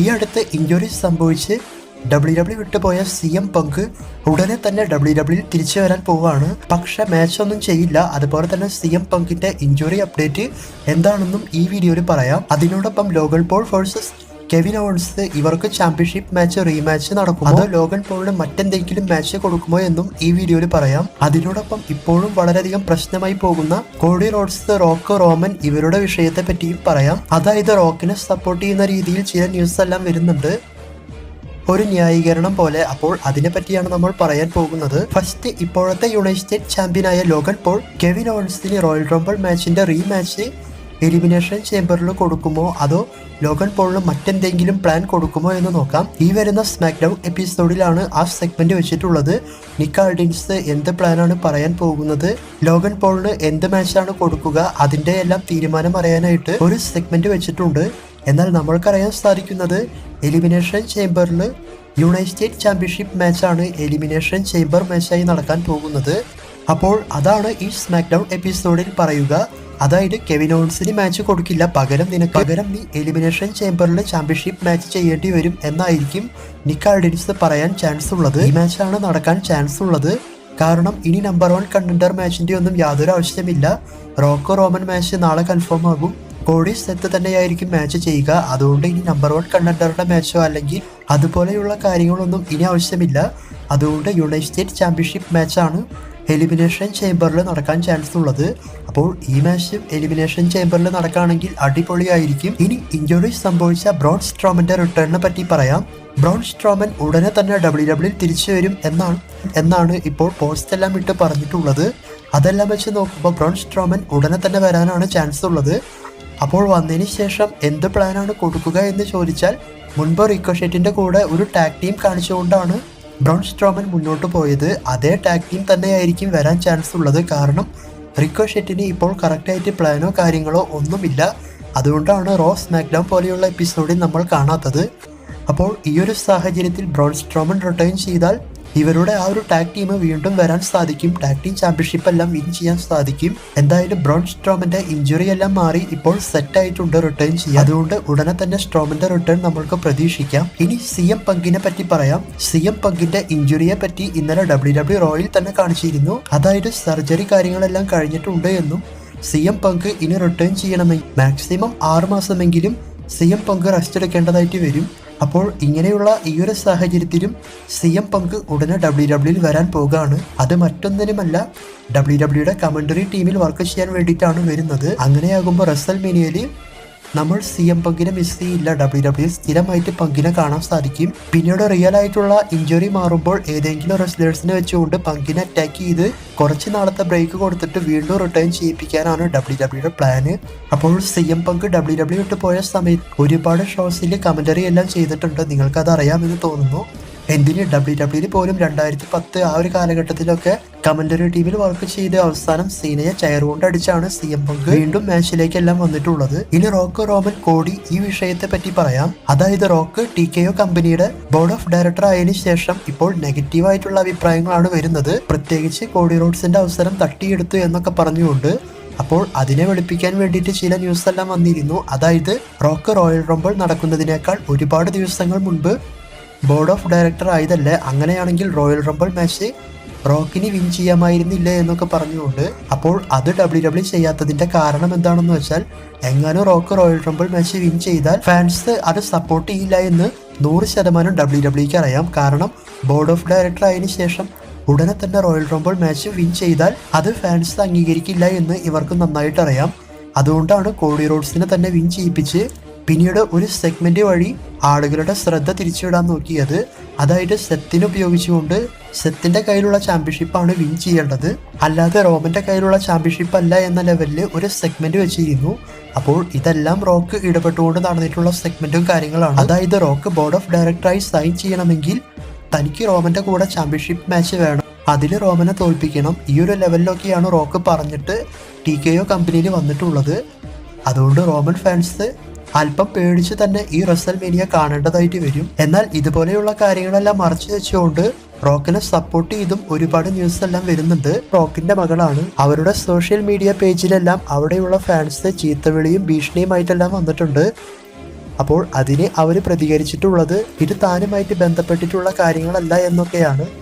ഈ അടുത്ത് ഇഞ്ചുറി സംഭവിച്ച് ഡബ്ല്യു ഡബ്ല്യു വിട്ടുപോയ സി എം പങ്ക് ഉടനെ തന്നെ ഡബ്ല്യു ഡബ്ല്യു തിരിച്ചു വരാൻ പോവാണ് പക്ഷെ മാച്ച് ഒന്നും ചെയ്യില്ല. അതുപോലെ തന്നെ സി എം പങ്കിന്റെ ഇഞ്ചുറി അപ്ഡേറ്റ് എന്താണെന്നും ഈ വീഡിയോയിൽ പറയാം. അതിനോടൊപ്പം Logan Paul versus Kevin Owens ഇവർക്ക് ചാമ്പ്യൻഷിപ്പ് മാച്ച് റീമാച്ച് നടക്കുമോ? അതോ ലോഗൻ പോളിന് മറ്റെന്തെങ്കിലും മാച്ച് കൊടുക്കുമോ എന്നും ഈ വീഡിയോയിൽ പറയാം. അതിനോടൊപ്പം ഇപ്പോഴും വളരെയധികം പ്രശ്നമായി പോകുന്ന കോഡി റോഡ്സ് റോക്ക് റോമൻ ഇവരുടെ വിഷയത്തെ പറ്റിയും പറയാം. അതായത് റോക്കിനെ സപ്പോർട്ട് ചെയ്യുന്ന രീതിയിൽ ചില ന്യൂസ് എല്ലാം വരുന്നുണ്ട്. ഒരു ന്യായീകരണം പോലെ. അപ്പോൾ അതിനെ പറ്റിയാണ് നമ്മൾ പറയാൻ പോകുന്നത്. ഫസ്റ്റ് ഇപ്പോഴത്തെ യുണൈറ്റഡ് ചാമ്പ്യനായ ലോഗൻ പോൾ കെവിൻ ഓൺസിന് റോയൽ റംബിൾ മാച്ചിന്റെ റീമാച്ച് എലിമിനേഷൻ ചേമ്പറിൽ കൊടുക്കുമോ? അതോ ലോകൻ പോളിന് മറ്റെന്തെങ്കിലും പ്ലാൻ കൊടുക്കുമോ എന്ന് നോക്കാം. ഈ വരുന്ന സ്മാക്ക് ഡൗൺ എപ്പിസോഡിലാണ് ആ സെഗ്മെന്റ് വെച്ചിട്ടുള്ളത്. നിക്കാൾഡിൻസ് എന്ത് പ്ലാനാണ് പറയാൻ പോകുന്നത്? ലോകൻ പോളിന് എന്ത് മാച്ചാണ് കൊടുക്കുക? അതിന്റെ എല്ലാം തീരുമാനം അറിയാനായിട്ട് ഒരു സെഗ്മെന്റ് വെച്ചിട്ടുണ്ട്. എന്നാൽ നമ്മൾക്കറിയാൻ സാധിക്കുന്നത് എലിമിനേഷൻ ചേംബറിൽ യുണൈറ്റഡ് ചാമ്പ്യൻഷിപ്പ് മാച്ചാണ് എലിമിനേഷൻ ചേമ്പർ മാച്ചായി നടക്കാൻ പോകുന്നത്. അപ്പോൾ അതാണ് ഈ സ്മാക്ക് ഡൗൺ എപ്പിസോഡിൽ പറയുക. അതായത് കെവിൻ മാച്ച് കൊടുക്കില്ല. പകരം നിനക്ക് പകരം നീ എലിമിനേഷൻ ചേംബറിൽ ചാമ്പ്യൻഷിപ്പ് മാച്ച് ചെയ്യേണ്ടി വരും എന്നായിരിക്കും നിക്കാർഡിൻസ് പറയാൻ ചാൻസ് ഉള്ളത്. ഈ മാച്ചാണ് നടക്കാൻ ചാൻസ് ഉള്ളത്. കാരണം ഇനി നമ്പർ വൺ കണ്ടൻഡർ മാച്ചിന്റെ ഒന്നും യാതൊരു ആവശ്യമില്ല. റോക്കോ റോമൻ മാച്ച് നാളെ കൺഫേം ആകും. കോടി സെത്ത് തന്നെയായിരിക്കും മാച്ച് ചെയ്യുക. അതുകൊണ്ട് ഇനി നമ്പർ വൺ കണ്ടൻഡറുടെ മാച്ചോ അല്ലെങ്കിൽ അതുപോലെയുള്ള കാര്യങ്ങളൊന്നും ഇനി ആവശ്യമില്ല. അതുകൊണ്ട് യുണൈറ്റഡ് സ്റ്റേറ്റ് ചാമ്പ്യൻഷിപ്പ് മാച്ചാണ് എലിമിനേഷൻ ചേംബറിൽ നടക്കാൻ ചാൻസ് ഉള്ളത്. അപ്പോൾ ഈ മാച്ച് എലിമിനേഷൻ ചേംബറിൽ നടക്കുകയാണെങ്കിൽ അടിപൊളിയായിരിക്കും. ഇനി ഇഞ്ചുറി സംഭവിച്ച ബ്രോൺ സ്ട്രോമന്റെ റിട്ടേണിനെ പറ്റി പറയാം. ബ്രോൺ സ്ട്രോമൻ ഉടനെ തന്നെ ഡബ്ല്യു ഡബ്ല്യു തിരിച്ചു വരും എന്നാണ് എന്നാണ് ഇപ്പോൾ പോസ്റ്റ് എല്ലാം ഇട്ട് പറഞ്ഞിട്ടുള്ളത്. അതെല്ലാം വെച്ച് നോക്കുമ്പോൾ ബ്രോൺ സ്ട്രോമൻ ഉടനെ തന്നെ വരാനാണ് ചാൻസ് ഉള്ളത്. അപ്പോൾ വന്നതിന് ശേഷം എന്ത് പ്ലാനാണ് കൊടുക്കുക എന്ന് ചോദിച്ചാൽ മുൻപ് റിക്കോഷേറ്റിന്റെ കൂടെ ഒരു ടാഗ് ടീം കാണിച്ചുകൊണ്ടാണ് ബ്രോൺ സ്ട്രോമൻ മുന്നോട്ട് പോയത് അതേ ടാഗ് ടീം തന്നെയായിരിക്കും വരാൻ ചാൻസ് ഉള്ളത്. കാരണം റിക്കോഷെറ്റിന് ഇപ്പോൾ കറക്റ്റായിട്ട് പ്ലാനോ കാര്യങ്ങളോ ഒന്നുമില്ല. അതുകൊണ്ടാണ് റോ സ്മാക്ഡൗൺ പോലെയുള്ള എപ്പിസോഡിൽ നമ്മൾ കാണാത്തത്. അപ്പോൾ ഈ ഒരു സാഹചര്യത്തിൽ ബ്രോൺ സ്ട്രോമൻ റിട്ടേൺ ചെയ്താൽ ഇവരുടെ ആ ഒരു ടാഗ് ടീം വീണ്ടും വരാൻ സാധിക്കും. ടാഗ് ടീം ചാമ്പ്യൻഷിപ്പ് എല്ലാം വിൻ ചെയ്യാൻ സാധിക്കും. എന്തായാലും ബ്രോൺ സ്ട്രോമിന്റെ ഇഞ്ചുറി എല്ലാം മാറി ഇപ്പോൾ സെറ്റ് ആയിട്ടുണ്ട് റിട്ടേൺ ചെയ്യാൻ. അതുകൊണ്ട് ഉടനെ തന്നെ സ്ട്രോമിന്റെ റിട്ടേൺ നമ്മൾക്ക് പ്രതീക്ഷിക്കാം. ഇനി സി എം പങ്കിനെ പറ്റി പറയാം. സി എം പങ്കിന്റെ ഇഞ്ചുറിയെ പറ്റി ഇന്നലെ ഡബ്ല്യു ഡബ്ല്യു റോയിൽ തന്നെ കാണിച്ചിരുന്നു. അതായത് സർജറി കാര്യങ്ങളെല്ലാം കഴിഞ്ഞിട്ടുണ്ട് എന്നും സി എം പങ്ക് ഇനി റിട്ടേൺ ചെയ്യണമെങ്കിൽ മാക്സിമം ആറുമാസമെങ്കിലും സി എം പങ്ക് റെസ്റ്റ് എടുക്കേണ്ടതായിട്ട് വരും. അപ്പോൾ ഇങ്ങനെയുള്ള ഈ ഒരു സാഹചര്യത്തിലും സി എം പങ്ക് ഉടനെ ഡബ്ല്യു ഡബ്ല്യുയിൽ വരാൻ പോകുകയാണ് അത് മറ്റൊന്നിനുമല്ല ഡബ്ല്യു ഡബ്ല്യുടെ കമന്ററി ടീമിൽ വർക്ക് ചെയ്യാൻ വേണ്ടിയിട്ടാണ് വരുന്നത്. അങ്ങനെയാകുമ്പോൾ റസൽ മിനിയയിൽ നമ്മൾ സി എം പങ്കിനെ മിസ് ചെയ്യില്ല. ഡബ്ല്യു ഡബ്ല്യു സ്ഥിരമായിട്ട് പങ്കിനെ കാണാൻ സാധിക്കും. പിന്നീട് റിയൽ ആയിട്ടുള്ള ഇഞ്ചുറി മാറുമ്പോൾ ഏതെങ്കിലും റെസ്ലേഴ്സിനെ വെച്ചുകൊണ്ട് പങ്കിനെ അറ്റാക്ക് ചെയ്ത് കുറച്ച് നാളത്തെ ബ്രേക്ക് കൊടുത്തിട്ട് വീണ്ടും റിട്ടേൺ ചെയ്യിപ്പിക്കാനാണ് ഡബ്ല്യു ഡബ്ല്യുടെ പ്ലാന് അപ്പോൾ C M Punk W W വിട്ട് പോയ സമയത്ത് ഒരുപാട് ഷോസിൽ കമന്ററി എല്ലാം ചെയ്തിട്ടുണ്ട്. നിങ്ങൾക്കത് അറിയാമെന്ന് തോന്നുന്നു. എന്തിന് ഡബ്ല്യു ഡബ്ല്യുയിൽ പോലും രണ്ടായിരത്തി പത്ത് ആ ഒരു കാലഘട്ടത്തിലൊക്കെ കമന്ററി ടീമിൽ വർക്ക് ചെയ്ത് അവസാനം സീനയെ ചെയർ കൊണ്ട് അടിച്ചാണ് സി എം പങ്ക് വീണ്ടും മാച്ചിലേക്കെല്ലാം വന്നിട്ടുള്ളത്. ഇനി റോക്ക് റോമൻ കോടി ഈ വിഷയത്തെ പറ്റി പറയാം. അതായത് റോക്ക് ടി കെ ഒ കമ്പനിയുടെ ബോർഡ് ഓഫ് ഡയറക്ടർ ആയതിനു ശേഷം ഇപ്പോൾ നെഗറ്റീവ് ആയിട്ടുള്ള അഭിപ്രായങ്ങളാണ് വരുന്നത്. പ്രത്യേകിച്ച് കോടി റോഡ്സിന്റെ അവസരം തട്ടിയെടുത്തു എന്നൊക്കെ പറഞ്ഞുകൊണ്ട് അപ്പോൾ അതിനെ വെളുപ്പിക്കാൻ വേണ്ടിയിട്ട് ചില ന്യൂസ് എല്ലാം വന്നിരുന്നു. അതായത് റോക്ക് റോയൽ റംബിൾ നടക്കുന്നതിനേക്കാൾ ഒരുപാട് ദിവസങ്ങൾ മുൻപ് ബോർഡ് ഓഫ് ഡയറക്ടർ ആയതല്ലേ? അങ്ങനെയാണെങ്കിൽ റോയൽ റംബിൾ മാച്ച് റോക്കിന് വിൻ ചെയ്യാമായിരുന്നില്ല എന്നൊക്കെ പറഞ്ഞുകൊണ്ട് അപ്പോൾ അത് ഡബ്ല്യു ഡബ്ല്യു ചെയ്യാത്തതിന്റെ കാരണം എന്താണെന്ന് വെച്ചാൽ എങ്ങാനും Rock Royal Rumble match win ചെയ്താൽ ഫാൻസ് അത് സപ്പോർട്ട് ചെയ്യില്ല എന്ന് നൂറ് ശതമാനം ഡബ്ല്യു ഡബ്ല്യുക്ക് അറിയാം. കാരണം ബോർഡ് ഓഫ് ഡയറക്ടർ ആയതിനു ശേഷം ഉടനെ തന്നെ റോയൽ റംബിൾ മാച്ച് വിൻ ചെയ്താൽ അത് ഫാൻസ് അംഗീകരിക്കില്ല എന്ന് ഇവർക്ക് നന്നായിട്ട് അറിയാം അതുകൊണ്ടാണ് കോഡി റോഡ്സിനെ തന്നെ വിൻ ചെയ്യിപ്പിച്ച് പിന്നീട് ഒരു സെഗ്മെന്റ് വഴി ആളുകളുടെ ശ്രദ്ധ തിരിച്ചുവിടാൻ നോക്കിയത് അതായത് സെത്തിനെ ഉപയോഗിച്ചുകൊണ്ട് സെത്തിന്റെ കയ്യിലുള്ള ചാമ്പ്യൻഷിപ്പാണ് വിൻ ചെയ്യേണ്ടത്. അല്ലാതെ റോമന്റെ കയ്യിലുള്ള ചാമ്പ്യൻഷിപ്പ് അല്ല എന്ന ലെവലിൽ ഒരു സെഗ്മെന്റ് വെച്ചിരുന്നു. അപ്പോൾ ഇതെല്ലാം റോക്ക് ഇടപെട്ടുകൊണ്ട് നടന്നിട്ടുള്ള സെഗ്മെന്റും കാര്യങ്ങളാണ്. അതായത് റോക്ക് ബോർഡ് ഓഫ് ഡയറക്ടറായി സൈൻ ചെയ്യണമെങ്കിൽ തനിക്ക് റോമന്റെ കൂടെ ചാമ്പ്യൻഷിപ്പ് മാച്ച് വേണം. അതിൽ റോമനെ തോൽപ്പിക്കണം. ഈ ഒരു ലെവലിലൊക്കെയാണ് റോക്ക് പറഞ്ഞിട്ട് ടി കെ ഒ കമ്പനിയിൽ വന്നിട്ടുള്ളത്. അതുകൊണ്ട് റോമൻ ഫാൻസ് അല്പം പേടിച്ച് തന്നെ ഈ റസൽ മേനിയ കാണേണ്ടതായിട്ട് വരും. എന്നാൽ ഇതുപോലെയുള്ള കാര്യങ്ങളെല്ലാം മറച്ചു വെച്ചുകൊണ്ട് റോക്കിനെ സപ്പോർട്ട് ചെയ്തും ഒരുപാട് ന്യൂസ് എല്ലാം വരുന്നുണ്ട്. റോക്കിന്റെ മകളാണ്. അവരുടെ സോഷ്യൽ മീഡിയ പേജിലെല്ലാം അവിടെയുള്ള ഫാൻസ് ചീത്തവിളിയും ഭീഷണിയുമായിട്ടെല്ലാം വന്നിട്ടുണ്ട്. അപ്പോൾ അതിനെ അവർ പ്രതികരിച്ചിട്ടുള്ളത് ഇത് താനുമായിട്ട് ബന്ധപ്പെട്ടിട്ടുള്ള കാര്യങ്ങളല്ല എന്നൊക്കെയാണ്